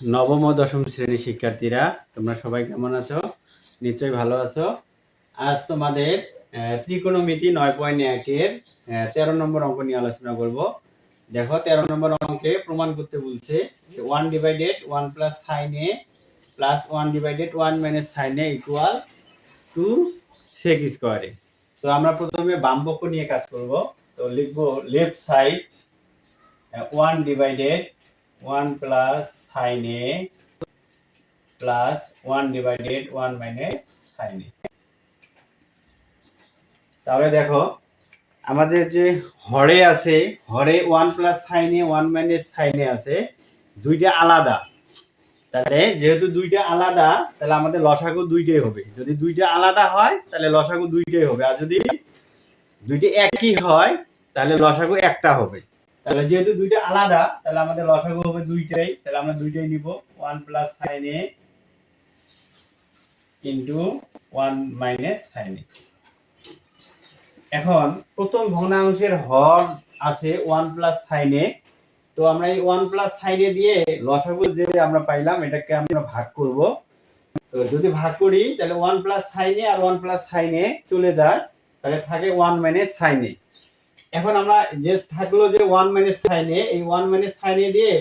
নবম ও দশম শ্রেণির শিক্ষার্থীরা, তোমরা সবাই কেমন আছো? নিশ্চয়ই ভালো আছো। আজ তোমাদের ত্রিকোণমিতি নয় পয়েন্ট একের তেরো নম্বর অঙ্ক নিয়ে আলোচনা করব। দেখো, তেরো নম্বর অঙ্কে প্রমাণ করতে বলছে one divided one plus sine A plus one divided one minus sine A equal to sec স্কোয়ারে তো আমরা প্রথমে বাম পক্ষ নিয়ে কাজ করব। তো লিখব left side one divided one plus sine A plus one divided one minus sine A তাহলে দেখো, আমাদের যে হরে আছে, হরে one plus sine one minus sine আছে, দুইটা আলাদা। তাহলে যেহেতু দুইটা আলাদা, তাহলে আমাদের লসাগু দুইটাই হবে। যদি দুইটা আলাদা হয়, তাহলে লসাগু দুইটাই হবে। আর যদি দুইটা একই হয়, তাহলে লসাগু একটা হবে। তাহলে যেহেতু দুইটা আলাদা, তাহলে আমাদের লসাগু হবে দুইটাই, তাহলে আমরা দুইটাই নিব। One plus sine A into one minus sine A এখন প্রথম ভগ্নাংশের হর আছে ওয়ান প্লাস সাইন এ তো আমরা এই ওয়ান প্লাস সাইন এ দিয়ে লসাগু যে আমরা পাইলাম, এটাকে আমরা ভাগ করব। তো যদি ভাগ করি, তাহলে ওয়ান প্লাস সাইন এ আর ওয়ান প্লাস সাইন এ চলে যায়। তাহলে থাকে ওয়ান মাইনাস সাইন এ এখন আমরা যে থাকল যে ওয়ান মাইনাস সাইন এ, এই ওয়ান মাইনাস সাইন এ দিয়ে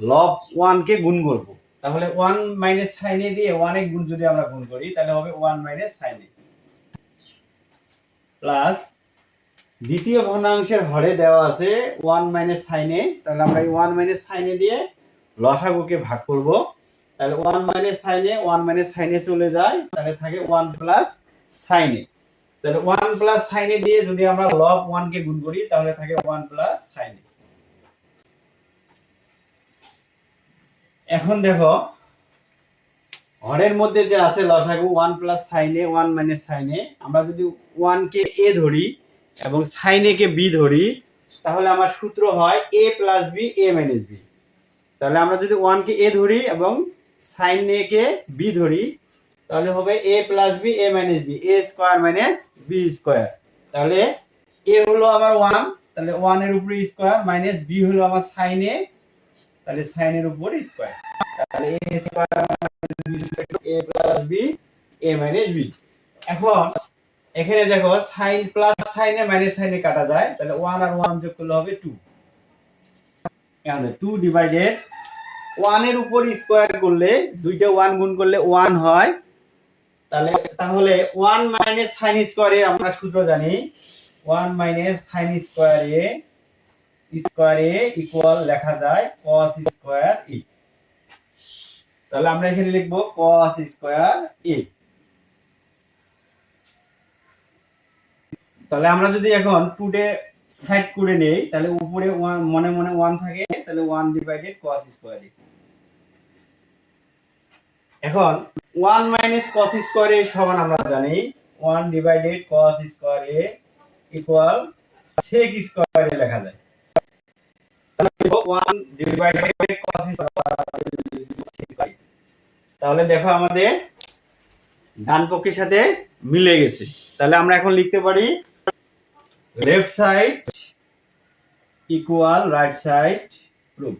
লব ওয়ান কে গুণ করব। তাহলে ওয়ান মাইনাস সাইন এ দিয়ে ওয়ান এ গুণ যদি আমরা গুণ করি, তাহলে হবে one minus sine A. Plus দ্বিতীয় ভগ্নাংশের হরে দেওয়া আছে ওয়ান মাইনাস সাইন এ, তাহলে আমরা এই ওয়ান মাইনাস সাইন এ দিয়ে লসাগুকে ভাগ করব। তাহলে one minus sine A one minus sine A চলে যায়, তাহলে থাকে ওয়ান প্লাস সাইন এ। তাহলে ওয়ান প্লাস সাইন দিয়ে যদি আমরা লব ওয়ান কে গুণ করি, তাহলে থাকে ওয়ান প্লাস সাইন এখন দেখো হরের মধ্যে যে আছে লসাগু one plus sine one minus sine আমরা যদি ওয়ান কে এ ধরি এবং সাইন কে বি ধরি, তাহলে আমার সূত্র হয় A plus B A minus B তাহলে আমরা যদি ওয়ান কে এ ধরি এবং সাইন এ কে বি ধরি তাহলে হবে A plus B A minus B A square minus B square তাহলে এ হলো আমার ওয়ান তাহলে ওয়ানের উপরে স্কোয়ার মাইনাস বি হলো আমার সাইন তাহলে সাইন এর উপর স্কোয়ার তাহলে A plus B A minus B এখন এখানে দেখো সাইন প্লাস সাইনে মাইনাস সাইনে কাটা যায়, তাহলে ওয়ান আর ওয়ান যোগ করলে হবে টু টু ডিভাইডেড ওয়ানের উপর স্কোয়ার করলে, দুইটা ওয়ান গুণ করলে ওয়ান হয় তাহলে ওয়ান মাইনাস সাইন স্কোয়ারে আমরা সূত্র জানি ওয়ান মাইনাস সাইন স্কোয়ারে স্কোয়ারে ইকুয়াল লেখা যায় cos স্কোয়ার ই তাহলে আমরা এখানে লিখব cos স্কোয়ার ই তাহলে আমরা যদি এখন টুডে সাইড করে নেই, তাহলে উপরে ওয়ান মনে মনে ওয়ান থাকে, তাহলে one divided cos square A এখন one minus cos square A সমান আমরা জানি। One divided cos square A equal sec square A লেখা যায়। ওয়ান ডিভাইডেড cos স্কোয়ার তাহলে দেখো আমাদের ডান পক্ষের সাথে মিলে গেছে। তাহলে আমরা এখন লিখতে পারি left side equal right side proof